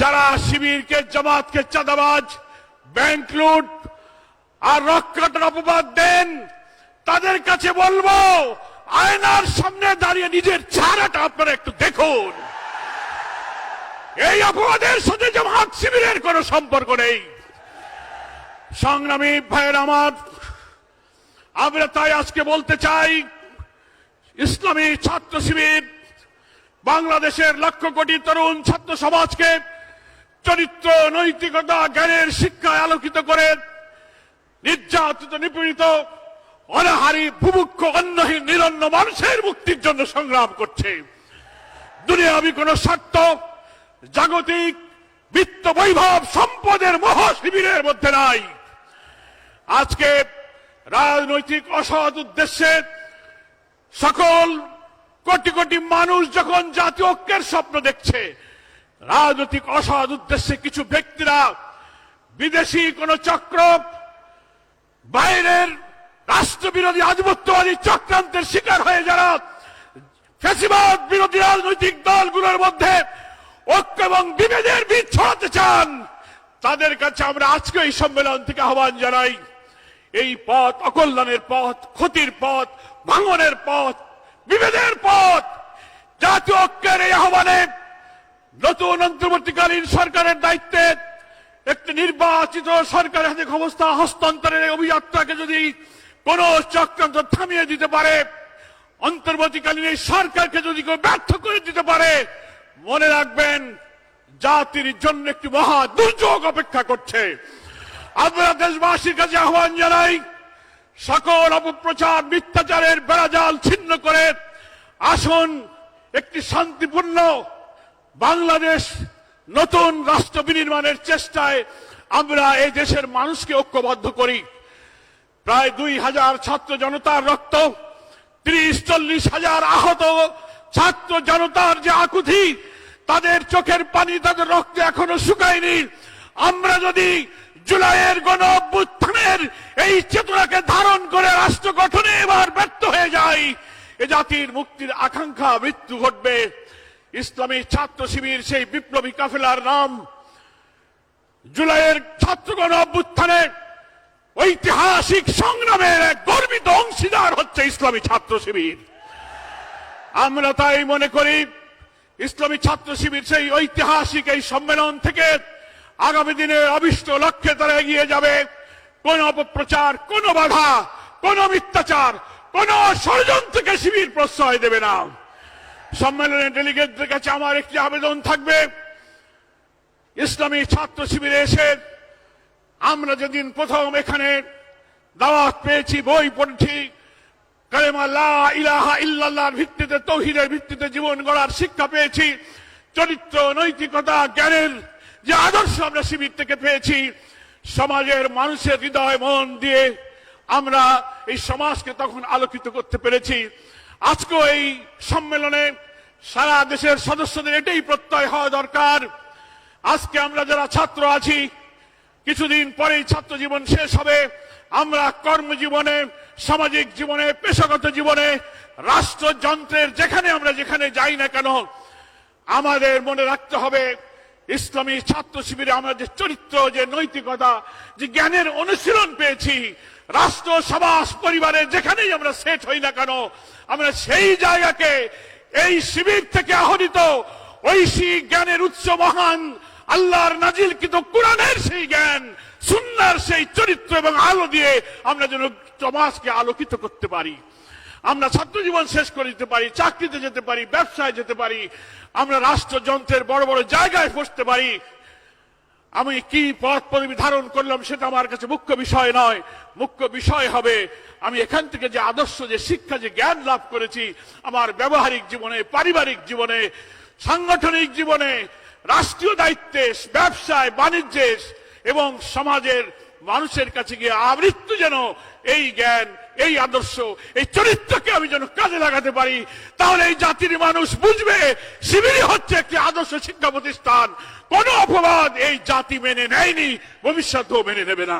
যারা শিবিরকে, জামাতকে চাঁদাবাজ ব্যাংক লুট আর রক্ষাটার অপবাদ দেন, তাদের কাছে বলব, আয়নার সামনে দাঁড়িয়ে নিজের চেহারাটা আপনারা একটু দেখুন। এই অপবাদের সাথে জামাত শিবিরের কোনো সম্পর্ক নেই। সংগ্রামী ভাইয়ের আমার, আমরা তাই আজকে বলতে চাই, ইসলামী ছাত্র শিবির, বাংলাদেশের লক্ষ কোটি তরুণ ছাত্র সমাজকে চরিত্র, নৈতিকতা, জ্ঞানের শিক্ষায় আলোকিত করে নির্যাতিত, নিপীড়িত, অনাহারী ভুভুক্ষ অন্যহীন নিরন্ন মানুষের মুক্তির জন্য সংগ্রাম করছে। দুনিয়াবি কোন স্বার্থ, জাগতিক, বিত্ত বৈভব, সম্পদের মহাশিবিরের মধ্যে নাই। আজকে রাজনৈতিক অসৎ উদ্দেশ্যে সকল কোটি কোটি মানুষ যখন জাতীয় ঐক্যের স্বপ্ন দেখছে রাজনৈতিক অসৎ উদ্দেশ্যে কিছু ব্যক্তিরা বিদেশি কোন চক্র, বাইরের রাষ্ট্রবিরোধী আধিপত্যবাদী চক্রান্তের শিকার হয়ে যারা ফ্যাসিবাদ বিরোধী রাজনৈতিক দলগুলোর মধ্যে ঐক্য এবং বিভেদের বীজ ছড়াতে চান, তাদের কাছে আমরা আজকে এই সম্মেলন থেকে আহ্বান জানাই। এই পথ অকল্যাণের পথ, ক্ষতির পথ, ভাঙনের পথ, বিভেদের পথ, জাতীয় ঐক্যের এই আহ্বানে নতুন অন্তর্বর্তীকালীন সরকারের দায়িত্বে একটি নির্বাচিত সরকারের হাতে ক্ষমতা হস্তান্তরের অভিযাত্রাকে যদি কোন চক্রান্ত থামিয়ে দিতে পারে, অন্তর্বর্তীকালীন এই সরকারকে যদি কেউ ব্যর্থ করে দিতে পারে, মনে রাখবেন জাতির জন্য একটি মহা দুর্যোগ অপেক্ষা করছে। আমরা দেশবাসীর কাছে আহ্বান জানাই, সকল অপপ্রচার, মিথ্যাচারের বেড়াজাল ছিন্ন করে আসুন, একটি শান্তিপূর্ণ বাংলাদেশ নতুন রাষ্ট্র বিনির্মাণের চেষ্টায় আমরা এই দেশের মানুষকে ঐক্যবদ্ধ করি। প্রায় দুই হাজার ছাত্র জনতার রক্ত, ত্রিশ, চল্লিশ হাজার আহত ছাত্র জনতার যে আকুতি, তাদের চোখের পানি, তাদের রক্ত এখনও শুকায়নি। আমরা যদি জুলাইয়ের গণ এই চেতনাকে ধারণ করে রাষ্ট্র গঠনে এবার ব্যর্থ হয়ে যাই, এ জাতির মুক্তির আকাঙ্ক্ষা মৃত্যু ঘটবে। ইসলামী ছাত্র শিবির সেই বিপ্লবী কাফেলার নাম জুলাইয়ের ছাত্রগণ অভ্যুত্থানে ঐতিহাসিক সংগ্রামের এক গর্বিত অংশীদার হচ্ছে ইসলামী ছাত্র শিবির। আমরা তাই মনে করি, ইসলামী ছাত্র শিবির সেই ঐতিহাসিক এই সম্মেলন থেকে আগামী দিনের অবিষ্ট লক্ষ্যে তারা এগিয়ে যাবে। কোন অপপ্রচার, কোন বাধা, কোন মিথ্যাচার, কোন ষড়যন্ত্রকে শিবির প্রশ্রয় দেবে না। সম্মেলনে ডেলিগেটদের কাছে আমার একটি আবেদন থাকবে। ইসলামী ছাত্র শিবিরে এসে আমরা যেদিন প্রথম এখানে দাওয়াত পেয়েছি, বই পড়ছি ইলাহা ইল্লাল্লাহর ভিত্তিতে, তৌহিদের ভিত্তিতে জীবন গড়ার শিক্ষা পেয়েছি, চরিত্র, নৈতিকতা, জ্ঞানের যে আদর্শ আমরা শিবির থেকে পেয়েছি, সমাজের মানুষের হৃদয় মন দিয়ে আমরা এই সমাজকে তখন আলোকিত করতে পেরেছি। আজকেও এই সম্মেলনে সারা দেশের সদস্যদের এটাই প্রত্যয় হওয়া দরকার। আজকে আমরা যারা ছাত্র আছি, কিছুদিন পরেই ছাত্র জীবন শেষ হবে। আমরা কর্মজীবনে, সামাজিক জীবনে, পেশাগত জীবনে, রাষ্ট্রযন্ত্রের যেখানে আমরা যেখানে যাই না কেন, আমাদের মনে রাখতে হবে, ইসলামী ছাত্র শিবিরে আমরা যে চরিত্র, যে নৈতিকতা, যে জ্ঞানের অনুশীলন পেয়েছি রাষ্ট্র, সমাজ পরিবারের যেখানেই আমরা সেট হই না কেন, আমরা সেই জায়গাকে, এই শিবির থেকে আহরিত ঐশী জ্ঞানের উচ্চ মহান, আল্লাহর নাজিল কিন্তু কোরআনের সেই জ্ঞান, সুন্নার সেই চরিত্র এবং আলো দিয়ে আমরা যেন সমাজকে আলোকিত করতে পারি। আমরা ছাত্র জীবন শেষ করে দিতে পারি, চাকরিতে যেতে পারি, ব্যবসায় যেতে পারি, আমরা রাষ্ট্রযন্ত্রের বড় বড় জায়গায় বসতে পারি আমি কি পথ পদবি ধারণ করলাম সেটা আমার কাছে মুখ্য বিষয় নয়। মুখ্য বিষয় হবে, আমি এখান থেকে যে আদর্শ, যে শিক্ষা, যে জ্ঞান লাভ করেছি, আমার ব্যবহারিক জীবনে, পারিবারিক জীবনে, সাংগঠনিক জীবনে, রাষ্ট্রীয় দায়িত্বে, ব্যবসায়, বাণিজ্যে এবং সমাজের মানুষের কাছে গিয়ে আমৃত্যু যেন এই জ্ঞান, এই আদর্শ, এই চরিত্রকে আমি যেন কাজে লাগাতে পারি। তাহলে এই জাতির মানুষ বুঝবে, শিবিরই হচ্ছে একটি আদর্শ শিক্ষা প্রতিষ্ঠান। কোন অপবাদ এই জাতি মেনে নেয়নি ভবিষ্যতেও মেনে নেবে না।